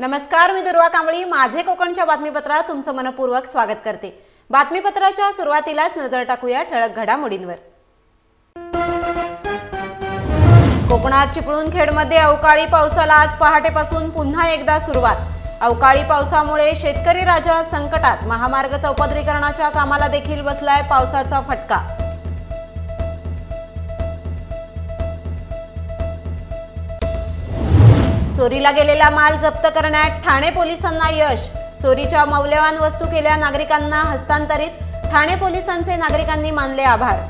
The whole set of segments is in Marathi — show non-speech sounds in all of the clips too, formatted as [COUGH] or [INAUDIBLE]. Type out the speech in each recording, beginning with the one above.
नमस्कार मी दुर्वा कांबळी. माझे कोकणच्या बातमीपत्रात तुमचं मनपूर्वक स्वागत करते. बातमीपत्राच्या सुरुवातीलाच नजर टाकूया ठळक घडामोडींवर. कोकणात चिपळूण खेडमध्ये अवकाळी पावसाला आज पहाटेपासून पुन्हा एकदा सुरुवात. अवकाळी पावसामुळे शेतकरी राजा संकटात. महामार्ग चौपदरीकरणाच्या कामाला देखील बसलाय पावसाचा फटका. चोरीला गेलेला माल जप्त करण्यात ठाणे पोलिसांना यश. चोरीच्या मौल्यवान वस्तू केल्या नागरिकांना हस्तांतरित. ठाणे पोलिसांचे नागरिकांनी मानले आभार.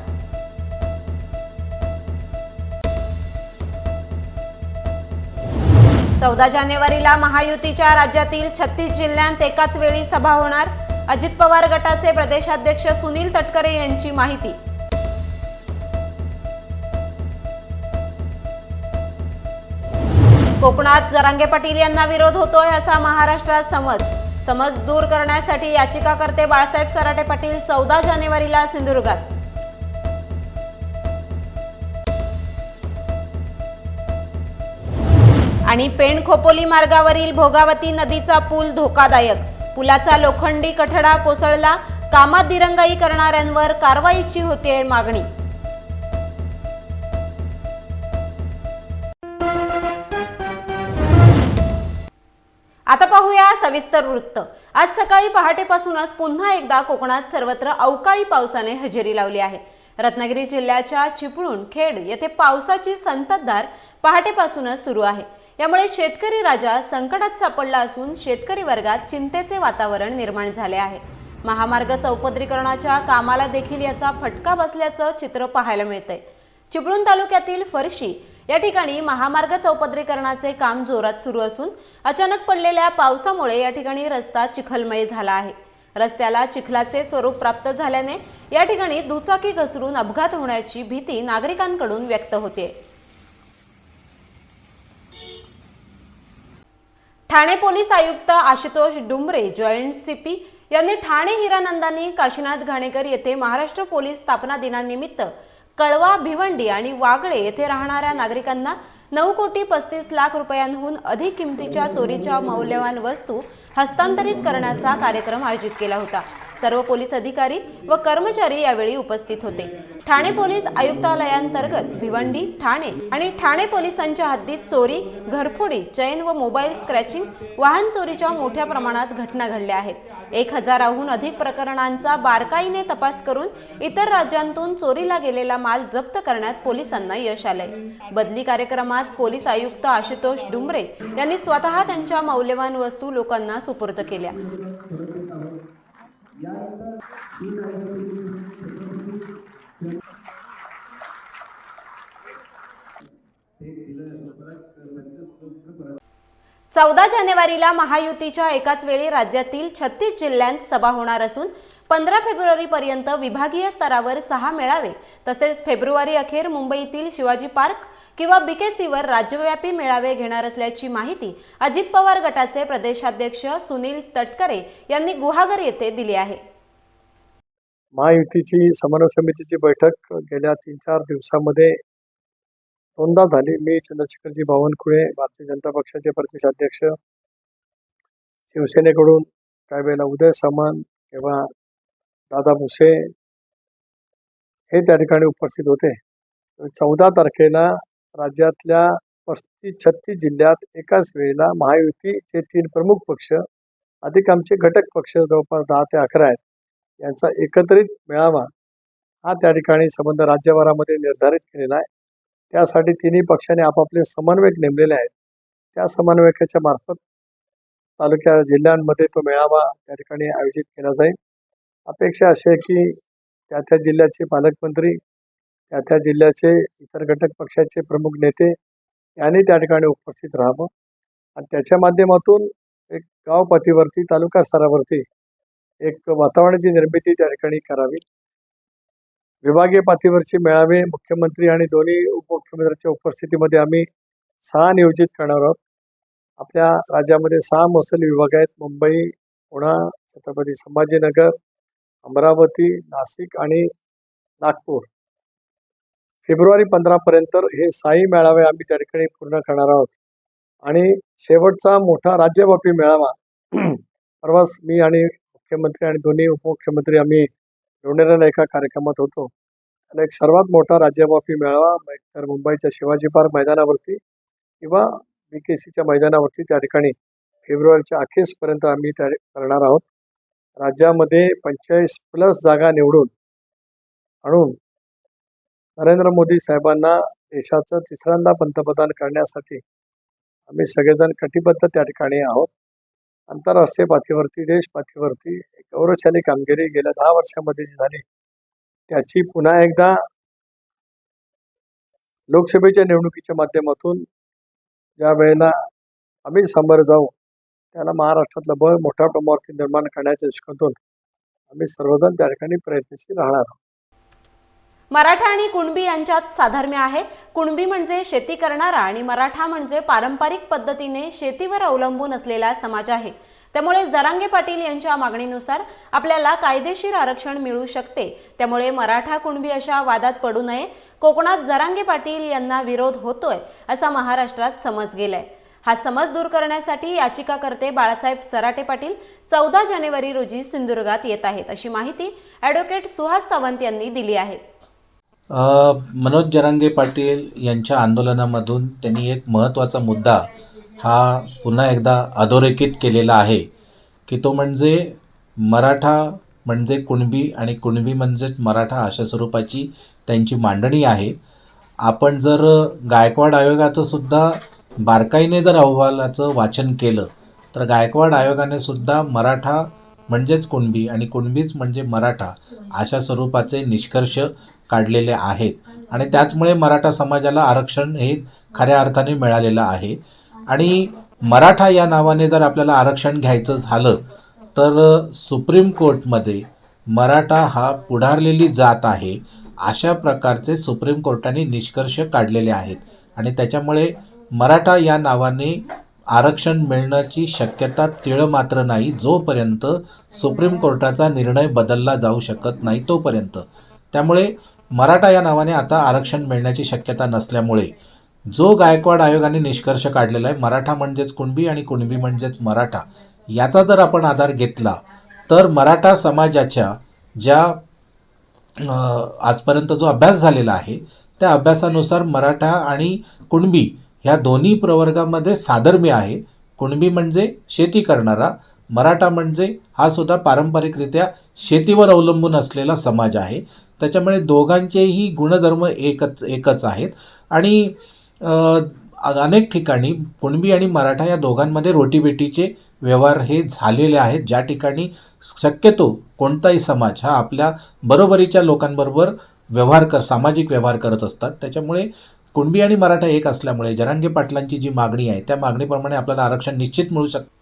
चौदा जानेवारीला महायुतीच्या राज्यातील छत्तीस जिल्ह्यांत एकाच वेळी सभा होणार. अजित पवार गटाचे प्रदेशाध्यक्ष सुनील तटकरे यांची माहिती. कोकणात जरांगे पाटील यांना विरोध होतोय असा महाराष्ट्रात समज. समज दूर करण्यासाठी याचिकाकर्ते बाळासाहेब सराटे पाटील चौदा जानेवारीला सिंधुदुर्गात. आणि पेण खोपोली मार्गावरील भोगावती नदीचा पूल धोकादायक. पुलाचा लोखंडी कठडा कोसळला. कामात दिरंगाई करणाऱ्यांवर कारवाईची होतीये मागणी. सविस्तर वृत्त. आज सकाळी पहाटेपासूनच पुन्हा एकदा कोकणात सर्वत्र अवकाळी पावसाने हजेरी लावली आहे. रत्नागिरी जिल्ह्याच्या चिपळूण खेड येथे पावसाची संततधार पहाटेपासूनच सुरू आहे. यामुळे शेतकरी राजा संकटात सापडला असून शेतकरी वर्गात चिंतेचे वातावरण निर्माण झाले आहे. महामार्ग चौपदरीकरणाच्या कामाला देखील याचा फटका बसल्याचं चित्र पाहायला मिळतंय. चिपळूण तालुक्यातील फरशी या ठिकाणी महामार्ग चौपदरीकरणाचे काम जोरात सुरू असून अचानक पडलेल्या पावसामुळे या ठिकाणी रस्ता चिखलमय झाला आहे. रस्त्याला चिखलाचे स्वरूप प्राप्त झाल्याने या ठिकाणी दुचाकी घसरून अपघात होण्याची भीती नागरिकांकडून व्यक्त होते. ठाणे पोलीस आयुक्त आशुतोष डुंबरे जॉईंट सीपी यांनी ठाणे हिरानंदानी काशीनाथ घाणेकर येथे महाराष्ट्र पोलीस स्थापना दिनानिमित्त कळवा भिवंडी आणि वागळे येथे राहणाऱ्या नागरिकांना नऊ कोटी पस्तीस लाख रुपयांहून अधिक किमतीच्या चोरीच्या मौल्यवान वस्तू हस्तांतरित करण्याचा कार्यक्रम आयोजित केला होता. सर्व पोलीस अधिकारी व कर्मचारी यावेळी उपस्थित होते. ठाणे पोलीस आयुक्तालयांतर्गत भिवंडी ठाणे आणि ठाणे पोलिसांच्या हद्दीत चोरी घरफोडी चैन व मोबाईल स्क्रॅचिंग वाहन चोरीच्या मोठ्या प्रमाणात घटना घडल्या आहेत. एक हजाराहून अधिक प्रकरणांचा बारकाईने तपास करून इतर राज्यांतून चोरीला गेलेला माल जप्त करण्यात पोलिसांना यश आलंय. बदली कार्यक्रमात पोलीस आयुक्त आशुतोष डुमरे यांनी स्वतः त्यांच्या मौल्यवान वस्तू लोकांना सुपूर्द केल्या. चौदा जानेवारीला महायुतीच्या एकाच वेळी राज्यातील छत्तीस जिल्ह्यांत सभा होणार असून पंधरा फेब्रुवारीपर्यंत विभागीय स्तरावर सहा मेळावे तसेच फेब्रुवारी अखेर मुंबईतील शिवाजी पार्क किंवा बीकेसीवर राज्यव्यापी मेळावे घेणार असल्याची माहिती अजित पवार गटाचे प्रदेशाध्यक्ष सुनील तटकरे यांनी गुहागर येथे दिली आहे. महायुतीची समन्वय समितीची बैठक गेल्या तीन चार दिवसामध्ये दोनदा झाली. मी चंद्रशेखरजी बावनकुळे भारतीय जनता पक्षाचे प्रदेशाध्यक्ष शिवसेनेकडून काही वेळेला उदय सामंत किंवा दादा भुसे हे त्या ठिकाणी उपस्थित होते. चौदा तारखेला राज्यातल्या पस्तीस छत्तीस जिल्ह्यात एकाच वेळेला महायुतीचे तीन प्रमुख पक्ष अधिक आमचे घटक पक्ष जवळपास दहा ते अकरा आहेत. यांचा एकत्रित मेळावा हा त्या ठिकाणी संबंध राज्यभरामध्ये निर्धारित केलेला आहे. त्यासाठी तिन्ही पक्षांनी आपापले समन्वयक नेमलेले आहेत. त्या समन्वयकाच्या मार्फत तालुक्या जिल्ह्यांमध्ये तो मेळावा त्या ठिकाणी आयोजित केला जाईल. अपेक्षा अशी आहे की त्या त्या जिल्ह्याचे पालकमंत्री त्या त्या जिल्ह्याचे इतर घटक पक्षाचे प्रमुख नेते यांनी त्या ठिकाणी उपस्थित राहावं. आणि त्याच्या माध्यमातून एक गाव पातळीवरती तालुका स्तरावरती एक वातावरणाची निर्मिती त्या ठिकाणी करावी. विभागीय पातळीवरचे मेळावे मुख्यमंत्री आणि दोन्ही उपमुख्यमंत्र्यांच्या उपस्थितीमध्ये आम्ही सहा नियोजित करणार आहोत. आपल्या राज्यामध्ये सहा महसूल विभाग आहेत. मुंबई पुणा छत्रपती संभाजीनगर अमरावती नाशिक आणि नागपूर. फेब्रुवारी पंधरापर्यंत हे साई मेळावे आम्ही त्या ठिकाणी पूर्ण करणार आहोत. आणि शेवटचा मोठा राज्यव्यापी मेळावा [CLEARS THROAT] परवाच मी आणि मुख्यमंत्री आणि दोन्ही उपमुख्यमंत्री आम्ही लोणेऱ्याला एका कार्यक्रमात होतो. आणि एक सर्वात मोठा राज्यव्यापी मेळावा तर मुंबईच्या शिवाजी पार्क मैदानावरती किंवा बी के सीच्या मैदानावरती त्या ठिकाणी फेब्रुवारीच्या अखेरपर्यंत आम्ही त्या करणार आहोत. राज्यामध्ये पंचेचाळीस प्लस जागा निवडून आणून नरेंद्र मोदी साहेबांना देशाचं तिसऱ्यांदा पंतप्रधान करण्यासाठी आम्ही सगळेजण कटिबद्ध त्या ठिकाणी आहोत. आंतरराष्ट्रीय पातळीवरती देश पातळीवरती गौरवशाली कामगिरी गेल्या दहा वर्षामध्ये जी झाली त्याची पुन्हा एकदा लोकसभेच्या निवडणुकीच्या माध्यमातून ज्या वेळेला आम्ही समोर जाऊ त्याला महाराष्ट्रातलं बळ मोठ्या प्रमाणावरती निर्माण करण्याच्या दृष्टीकोनातून आम्ही सर्वजण त्या ठिकाणी प्रयत्नशील राहणार आहोत. मराठा आणि कुणबी यांच्यात साधर्म्य आहे. कुणबी म्हणजे शेती करणारा आणि मराठा म्हणजे पारंपरिक पद्धतीने शेतीवर अवलंबून असलेला समाज आहे. त्यामुळे जरांगे पाटील यांच्या मागणीनुसार आपल्याला कायदेशीर आरक्षण मिळू शकते. त्यामुळे मराठा कुणबी अशा वादात पडू नये. कोकणात जरांगे पाटील यांना विरोध होतोय असा महाराष्ट्रात समज गेलाय. हा समज दूर करण्यासाठी याचिकाकर्ते बाळासाहेब सराटे पाटील चौदा जानेवारी रोजी सिंधुदुर्गात येत आहेत अशी माहिती ॲडव्होकेट सुहास सावंत यांनी दिली आहे. मनोज जरांगे पाटील यांच्या आंदोलनामधून त्यांनी एक महत्त्वाचा मुद्दा हा पुन्हा एकदा अधोरेखित केलेला आहे की तो म्हणजे मराठा म्हणजे कुणबी आणि कुणबी म्हणजेच मराठा अशा स्वरूपाची त्यांची मांडणी आहे. आपण जर गायकवाड आयोगाचं सुद्धा बारकाईने जर अहवालाचं वाचन केलं तर गायकवाड आयोगाने सुद्धा मराठा म्हणजेच कुणबी आणि कुणबीच म्हणजे मराठा अशा स्वरूपाचे निष्कर्ष काढलेले आहेत. आणि त्याचमुळे मराठा समाजाला आरक्षण हे खऱ्या अर्थाने मिळालेलं आहे. आणि मराठा या नावाने जर आपल्याला आरक्षण घ्यायचं झालं तर सुप्रीम कोर्टमध्ये मराठा हा पुढारलेली जात आहे अशा प्रकारचे सुप्रीम कोर्टाने निष्कर्ष काढलेले आहेत. आणि त्याच्यामुळे मराठा या नावाने आरक्षण मिळण्याची शक्यता तिळ मात्र नाही जोपर्यंत सुप्रीम कोर्टाचा निर्णय बदलला जाऊ शकत नाही तोपर्यंत. त्यामुळे मराठा या नावाने आता आरक्षण मिळण्याची शक्यता नसल्यामुळे जो गायकवाड आयोगाने निष्कर्ष काढलेला आहे मराठा म्हणजेच कुणबी आणि कुणबी म्हणजेच मराठा याचा जर आपण आधार घेतला तर मराठा समाजाच्या ज्या आजपर्यंत जो अभ्यास झालेला आहे त्या अभ्यासानुसार मराठा आणि कुणबी ह्या दोन्ही प्रवर्गामध्ये साधर्म्य आहे. कुणबी म्हणजे शेती करणारा मराठा म्हणजे हा सुद्धा पारंपरिकरित्या शेतीवर अवलंबून असलेला समाज आहे. त्याच्यामुळे दोघांचेही गुणधर्म एकच एकच आहेत. आणि अनेक ठिकाणी कुणबी आणि मराठा या दोघांमध्ये रोटीबेटीचे व्यवहार हे झालेले आहेत. ज्या ठिकाणी शक्यतो कोणताही समाज हा आपल्या बरोबरीच्या लोकांबरोबर व्यवहार कर सामाजिक व्यवहार करत असतात. त्याच्यामुळे कुणबी आणि मराठा एक असल्यामुळे जरांगे पाटलांची जी मागणी आहे त्या मागणीप्रमाणे आपल्याला आरक्षण निश्चित मिळू शकतं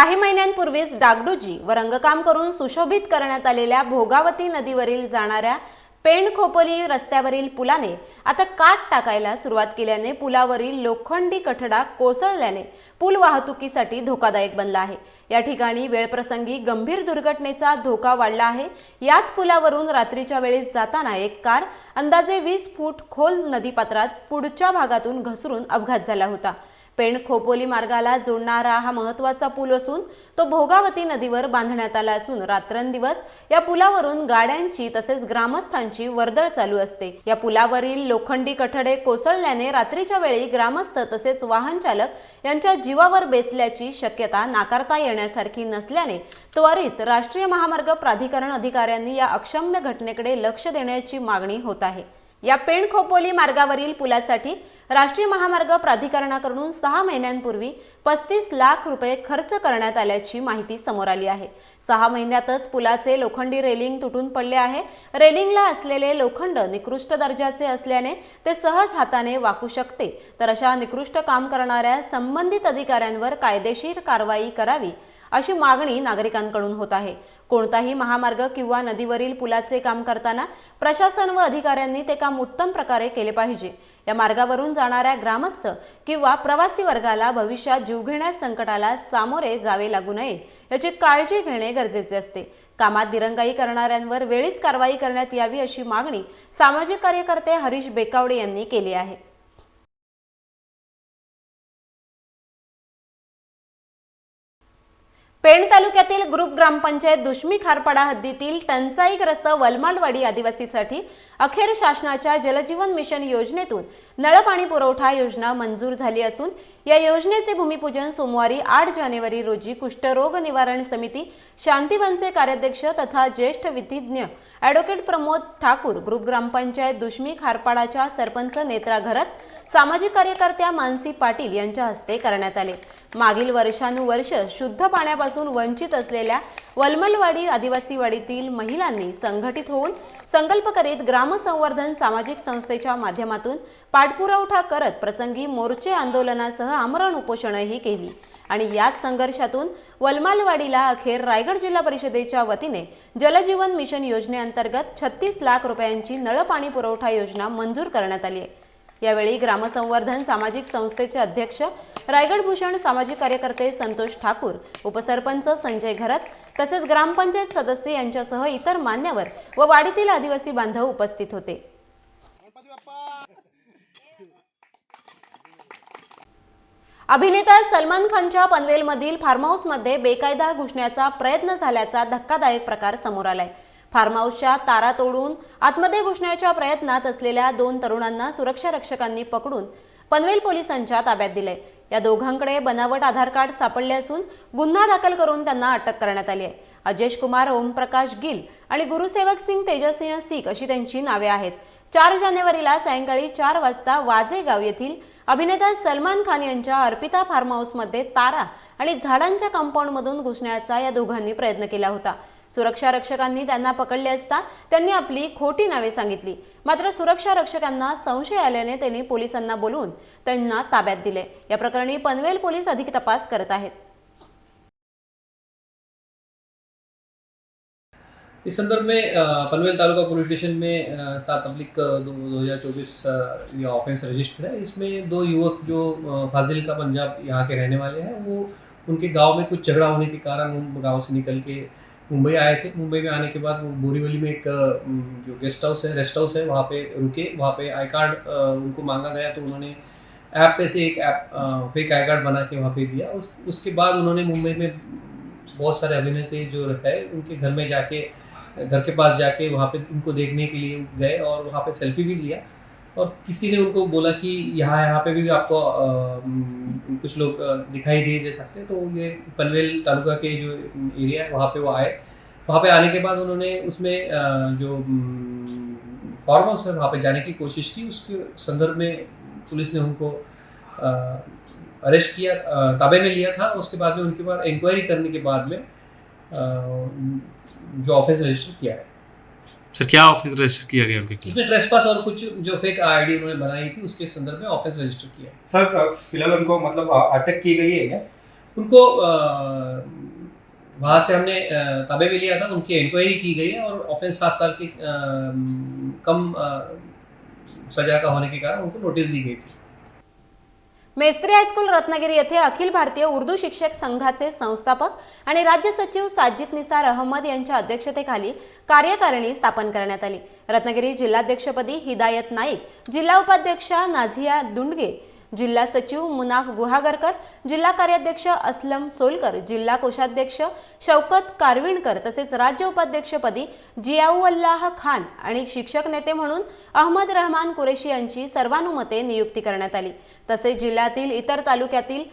काही महिन्यांपूर्वीच डागडुजी व रंगकाम करून सुशोभित करण्यात आलेल्या भोगावती नदीवरील जाणाऱ्या पेण खोपोली रस्त्यावरील पुलाने आता काट टाकायला सुरुवात केल्याने पुलावरील लोखंडी कठडा कोसळल्याने पूल वाहतुकीसाठी धोकादायक बनला आहे. या ठिकाणी वेळप्रसंगी गंभीर दुर्घटनेचा धोका वाढला आहे. याच पुलावरून रात्रीच्या वेळेस जाताना एक कार अंदाजे वीस फूट खोल नदीपात्रात पुढच्या भागातून घसरून अपघात झाला होता. पेण खोपोली मार्गाला जोडणारा हा महत्त्वाचा पूल असून तो भोगावती नदीवर बांधण्यात आला असून रात्रंदिवस या पुलावरून गाड्यांची तसेच ग्रामस्थांची वर्दळ चालू असते. या पुलावरील लोखंडी कठडे कोसळल्याने रात्रीच्या वेळी ग्रामस्थ तसेच वाहन चालक यांच्या जीवावर बेतल्याची शक्यता नाकारता येण्यासारखी नसल्याने त्वरित राष्ट्रीय महामार्ग प्राधिकरण अधिकाऱ्यांनी या अक्षम्य घटनेकडे लक्ष देण्याची मागणी होत आहे. या पेण खोपोली मार्गावरील पुलासाठी राष्ट्रीय महामार्ग प्राधिकरणाकडून सहा महिन्यांपूर्वी पस्तीस लाख रुपये खर्च करण्यात आल्याची माहिती समोर आली आहे. सहा महिन्यातच पुलाचे लोखंडी रेलिंग तुटून पडले आहे. रेलिंगला असलेले लोखंड निकृष्ट दर्जाचे असल्याने ते सहज हाताने वाकू शकते. तर अशा निकृष्ट काम करणाऱ्या संबंधित अधिकाऱ्यांवर कायदेशीर कारवाई करावी अशी मागणी नागरिकांकडून होत आहे. कोणताही महामार्ग किंवा नदीवरील पुलाचे काम करताना प्रशासन व अधिकाऱ्यांनी ते काम उत्तम प्रकारे केले पाहिजे. या मार्गावरून जाणाऱ्या ग्रामस्थ किंवा प्रवासी वर्गाला भविष्यात जीवघेण्या संकटाला सामोरे जावे लागू नये याची काळजी घेणे गरजेचे असते. कामात दिरंगाई करणाऱ्यांवर वेळीच कारवाई करण्यात यावी अशी मागणी सामाजिक कार्यकर्ते हरीश बेकावडे यांनी केली आहे. पेण तालुक्यातील ग्रुप ग्रामपंचायत दुष्मी खारपाडा हद्दीतील टंचाईग्रस्त वलमालवाडी आदिवासीसाठी अखेर शासनाच्या जलजीवन मिशन योजनेतून नळपाणी पुरवठा योजना मंजूर झाली असून या योजनेचे भूमिपूजन सोमवारी आठ जानेवारी रोजी कुष्ठरोग निवारण समिती शांतीवनचे कार्याध्यक्ष तथा ज्येष्ठ विधिज्ञ ॲडव्होकेट प्रमोद ठाकूर ग्रुप ग्रामपंचायत दुष्मी खारपाडाच्या सरपंच नेत्रा घरत सामाजिक कार्यकर्त्या मानसी पाटील यांच्या हस्ते करण्यात आले. मागील वर्षानुवर्ष शुद्ध पाण्यापासून वंचित असलेल्या वलमलवाडी आदिवासीवाडीतील महिलांनी संघटित होऊन संकल्प करीत ग्रामसंवर्धन सामाजिक संस्थेच्या माध्यमातून पाठपुरवठा करत प्रसंगी मोर्चे आंदोलनासह आमरण उपोषणही केली. आणि याच संघर्षातून वलमालवाडीला अखेर रायगड जिल्हा परिषदेच्या वतीने जलजीवन मिशन योजनेअंतर्गत छत्तीस लाख रुपयांची नळपाणी पुरवठा योजना मंजूर करण्यात आली आहे. यावेळी ग्रामसंवर्धन सामाजिक संस्थेचे अध्यक्ष रायगड भूषण सामाजिक कार्यकर्ते संतोष ठाकूर उपसरपंच संजय घरत तसेच ग्रामपंचायत सदस्य यांच्यासह इतर मान्यवर व वाडीतील आदिवासी बांधव उपस्थित होते. अभिनेता सलमान खानच्या पनवेलमधील फार्म हाऊसमध्ये बेकायदा घुसण्याचा प्रयत्न झाल्याचा धक्कादायक प्रकार समोर आलाय. फार्म हाऊसच्या तारा तोडून आतमध्ये घुसण्याच्या प्रयत्नात असलेल्या दोन तरुणांना सुरक्षा रक्षकांनी पकडून पनवेल पोलिसांच्या ताब्यात दिले. या दोघांकडे बनावट आधार कार्ड सापडले असून गुन्हा दाखल करून त्यांना अटक करण्यात आली आहे. अजेश कुमार ओमप्रकाश गिल आणि गुरुसेवक सिंग तेजसिंह सिख अशी त्यांची नावे आहेत. चार जानेवारीला सायंकाळी चार वाजता वाजेगाव येथील अभिनेता सलमान खान यांच्या अर्पिता फार्म हाऊसमध्ये तारा आणि झाडांच्या कंपाऊंडमधून घुसण्याचा या दोघांनी प्रयत्न केला होता. सुरक्षा रक्षकांनी त्यांना पकडले असता त्यांनी आपली खोटी नावे सांगितली. मात्र सुरक्षा रक्षकांना संशय आल्याने त्यांनी पोलिसांना बोलवून त्यांना ताब्यात दिले. या प्रकरणी पनवेल पोलीस अधिक तपास करत आहेत. इस संदर्भ में पनवेल तालुका पुलिस स्टेशन में सात अब्लिक दो हज़ार चौबीस ये ऑफेंस रजिस्टर्ड है। इसमें दो युवक जो फाजिल का पंजाब यहाँ के रहने वाले हैं वो उनके गांव में कुछ झगड़ा होने के कारण उन गांव से निकल के मुंबई आए थे। मुंबई में आने के बाद वो बोरीवली में एक जो गेस्ट हाउस है रेस्ट हाउस है, वहाँ पे रुके। वहाँ पे आई कार्ड उनको मांगा गया तो उन्होंने ऐप पे से एक ऐप फेक आई कार्ड बना के वहाँ पे दिया। उस, उसके बाद उन्होंने मुंबई में बहुत सारे अभिनेत्री जो है उनके घर में जाके, घर के पास जाके वहाँ पे उनको देखने के लिए गए और वहाँ पे सेल्फी भी लिया। और किसी ने उनको बोला कि यहाँ यहाँ पे भी भी आपको म, कुछ लोग दिखाई दे दे सकते तो ये पनवेल तालुका के जो एरिया है वहाँ पे वो आए। वहाँ पे आने के बाद उन्होंने उसमें अ, जो फार्म हाउस है वहाँ पे जाने की कोशिश की। उसके संदर्भ में पुलिस ने उनको अरेस्ट किया ताबे में लिया था। उसके बाद में उनके बाद इंक्वायरी करने के बाद में जो ऑफ़िस रजिस्टर किया है। सर क्या ऑफेंस रजिस्टर किया गया उनके खिलाफ? इसमें ट्रेसपास और कुछ जो फेक आईडी उन्होंने बनाई थी उसके संदर्भ में ऑफेंस रजिस्टर किया। सर फ़िलहाल उनको मतलब अटक की गई है क्या? उनको वहाँ से हमने ताबे में लिया था उनकी इंक्वायरी की गई है और ऑफेंस सात साल की कम सजा का होने के कारण उनको नोटिस दी गई थी। मेस्त्री हायस्कूल रत्नागिरी येथे अखिल भारतीय उर्दू शिक्षक संघाचे संस्थापक आणि राज्य सचिव साजिद निसार अहमद यांच्या अध्यक्षतेखाली कार्यकारिणी स्थापन करण्यात आली. रत्नागिरी जिल्हाध्यक्षपदी हिदायत नाईक जिल्हा उपाध्यक्षा नाझिया दुंडगे जिल्हा सचिव मुनाफ गुहागरकर जिल्हा कार्याध्यक्ष अस्लम सोलकर जिल्हा कोषाध्यक्ष शौकत कारविणकर तसेच राज्य उपाध्यक्षपदी जियाउल्लाह खान आणि शिक्षक नेते म्हणून अहमद रहमान कुरेशी यांची सर्वानुमते नियुक्ती करण्यात आली. तसेच जिल्ह्यातील इतर तालुक्यातील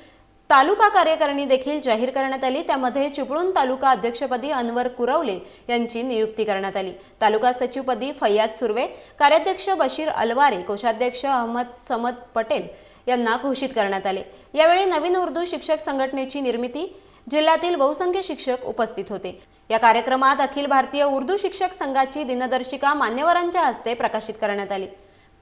तालुका कार्यकारिणी देखील जाहीर करण्यात आली. त्यामध्ये चिपळूण तालुका अध्यक्षपदी अनवर कुरवले यांची नियुक्ती करण्यात आली. तालुका सचिवपदी फैयाद सुर्वे कार्याध्यक्ष बशीर अलवारे कोषाध्यक्ष अहमद समद पटेल यांना घोषित करण्यात आले. यावेळी नवीन उर्दू शिक्षक संघटनेची निर्मिती जिल्ह्यातील बहुसंख्य शिक्षक उपस्थित होते. या कार्यक्रमात अखिल भारतीय उर्दू शिक्षक संघाची दिनदर्शिका मान्यवरांच्या हस्ते प्रकाशित करण्यात आली.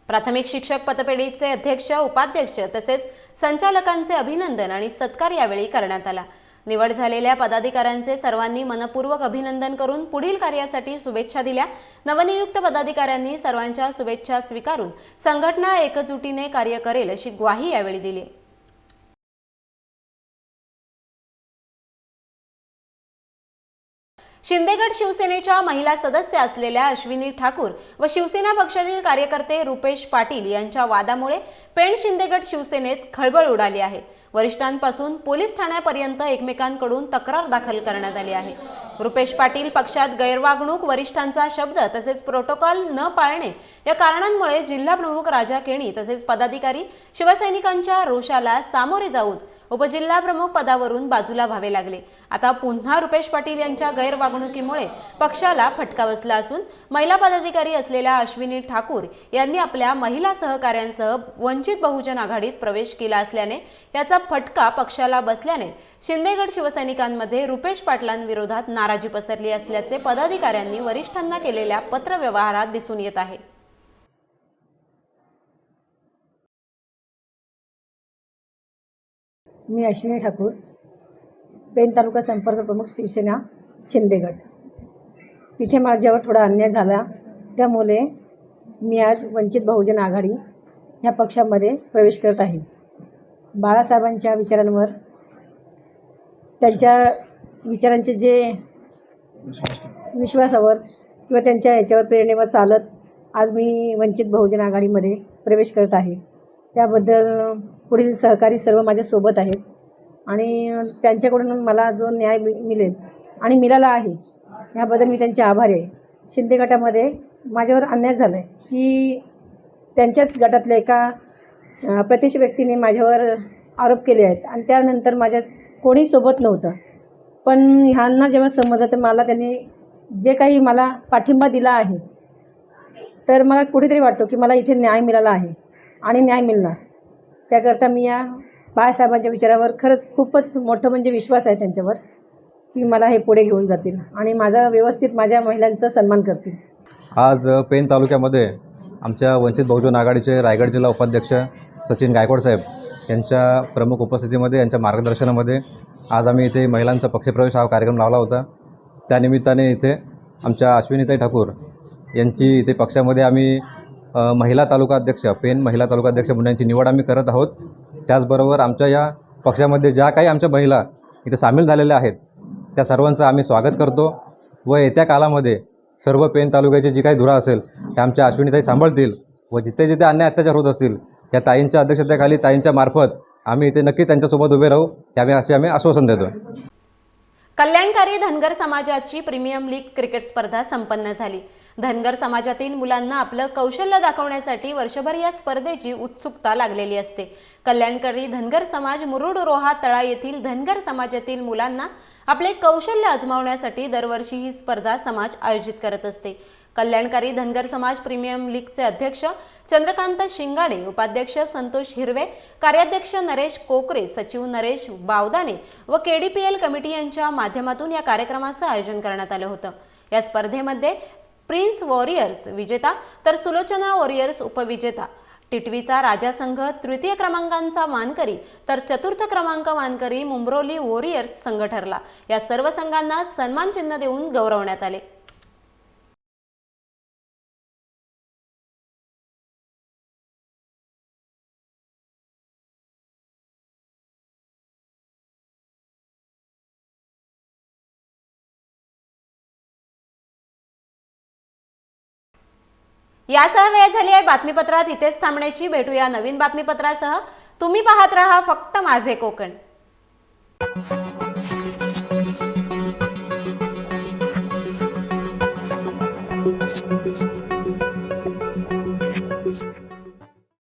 प्राथमिक शिक्षक पतपेढीचे अध्यक्ष उपाध्यक्ष तसेच संचालकांचे अभिनंदन आणि सत्कार यावेळी करण्यात आला. निवड झालेल्या पदाधिकाऱ्यांचे सर्वांनी मनपूर्वक अभिनंदन करून पुढील कार्यासाठी शुभेच्छा दिल्या. नवनियुक्त पदाधिकाऱ्यांनी सर्वांच्या शुभेच्छा स्वीकारून संघटना एकजुटीने कार्य करेल अशी ग्वाही यावेळी दिली. शिंदेगड शिवसेनेच्या महिला सदस्य असलेल्या अश्विनी ठाकूर व शिवसेना पक्षातील कार्यकर्ते रुपेश पाटील यांच्या वादामुळे पेण शिंदेगड शिवसेनेत खळबळ उडाली आहे. वरिष्ठांपासून पोलीस ठाण्यापर्यंत एकमेकांकडून तक्रार दाखल करण्यात आली आहे. रुपेश पाटील पक्षात गैरवागणूक वरिष्ठांचा शब्द तसेच प्रोटोकॉल न पाळणे या कारणांमुळे जिल्हाप्रमुख राजा केणी तसेच पदाधिकारी शिवसैनिकांच्या रोषाला सामोरे जाऊन उपजिल्हाप्रमुख पदावरून बाजूला व्हावे लागले. आता पुन्हा रुपेश पाटील यांच्या गैरवागणुकीमुळे पक्षाला फटका बसला असून महिला पदाधिकारी असलेल्या अश्विनी ठाकूर यांनी आपल्या महिला सहकाऱ्यांसह वंचित बहुजन आघाडीत प्रवेश केला असल्याने याचा फटका पक्षाला बसल्याने शिंदेगड शिवसैनिकांमध्ये रुपेश पाटलांविरोधात नाराजी पसरली असल्याचे पदाधिकाऱ्यांनी वरिष्ठांना केलेल्या पत्रव्यवहारात दिसून येत आहे. मी अश्विनी ठाकूर पेन तालुका संपर्क प्रमुख शिवसेना शिंदेगड. तिथे माझ्यावर थोडा अन्याय झाला. त्यामुळे मी आज वंचित बहुजन आघाडी ह्या पक्षामध्ये प्रवेश करत आहे. बाळासाहेबांच्या विचारांवर त्यांच्या विचारांचे जे विश्वासावर किंवा त्यांच्या याच्यावर प्रेरणेवर चालत आज मी वंचित बहुजन आघाडीमध्ये प्रवेश करत आहे. त्याबद्दल पुढील सहकारी सर्व माझ्यासोबत आहेत. आणि त्यांच्याकडून मला जो न्याय मि मिळेल आणि मिळाला आहे ह्याबद्दल मी त्यांचे आभारी आहे. शिंदे गटामध्ये माझ्यावर अन्याय झाला आहे की त्यांच्याच गटातल्या एका प्रतिष्ठ व्यक्तीने माझ्यावर आरोप केले आहेत. आणि त्यानंतर माझ्या कोणी सोबत नव्हतं. पण ह्यांना जेव्हा समजलं तर मला त्यांनी जे काही मला पाठिंबा दिला आहे तर मला कुठेतरी वाटतो की मला इथे न्याय मिळाला आहे आणि न्याय मिळणार. त्याकरता मी या बाळासाहेबांच्या विचारावर खरंच खूपच मोठं म्हणजे विश्वास आहे त्यांच्यावर की मला हे पुढे घेऊन जातील आणि माझा व्यवस्थित माझ्या महिलांचा सन्मान करतील. आज पेन तालुक्यामध्ये आमच्या वंचित बहुजन आघाडीचे रायगड जिल्हा उपाध्यक्ष सचिन गायकवाड साहेब यांच्या प्रमुख उपस्थितीमध्ये यांच्या मार्गदर्शनामध्ये आज आम्ही इथे महिलांचा पक्षप्रवेश हा कार्यक्रम लावला होता. त्यानिमित्ताने इथे आमच्या अश्विनीताई ठाकूर यांची इथे पक्षामध्ये आम्ही महिला तालुका अध्यक्ष पेन महिला तालुका अध्यक्ष म्हणून यांची निवड आम्ही करत आहोत. त्याचबरोबर आमच्या या पक्षामध्ये ज्या काही आमच्या महिला इथे सामील झालेल्या आहेत त्या सर्वांचं आम्ही स्वागत करतो व येत्या काळामध्ये सर्व पेन तालुक्याची जी काही धुरा असेल त्या आमच्या अश्विनीताई सांभाळतील व जिथे जिथे अन्याय अत्याचार होत असतील या ताईंच्या अध्यक्षतेखाली ताईंच्या मार्फत आम्ही इथे नक्की त्यांच्यासोबत उभे राहू त्यामुळे असे आम्ही आश्वासन देतो कल्याणकारी धनगर समाजाची प्रीमियम लीग क्रिकेट स्पर्धा संपन्न झाली. धनगर समाजातील मुलांना आपलं कौशल्य दाखवण्यासाठी वर्षभर या स्पर्धेची उत्सुकता लागलेली असते. कल्याणकारी धनगर समाज मुरुड रोहा तळा येथील धनगर समाजातील मुलांना आपले कौशल्य आजमावण्यासाठी दरवर्षी ही स्पर्धा समाज आयोजित करत असते. कल्याणकारी धनगर समाज प्रीमियम लीगचे अध्यक्ष चंद्रकांत शिंगाडे उपाध्यक्ष संतोष हिरवे कार्याध्यक्ष नरेश कोकरे सचिव नरेश बावदाने व K D P L committee यांच्या माध्यमातून या कार्यक्रमाचं आयोजन करण्यात आलं होतं. या स्पर्धेमध्ये प्रिन्स वॉरियर्स विजेता तर सुलोचना वॉरियर्स उपविजेता. टिटवीचा राजा संघ तृतीय क्रमांकांचा मानकरी तर चतुर्थ क्रमांक मानकरी मुंब्रोली वॉरियर्स संघ ठरला. या सर्व संघांना सन्मान चिन्ह देऊन गौरवण्यात आले. यासह वेळ झाली आहे बातमीपत्रात. इथेच थांबण्याची भेटूया नवीन बातमीपत्रासह. तुम्ही पाहत राहा फक्त माझे कोकण.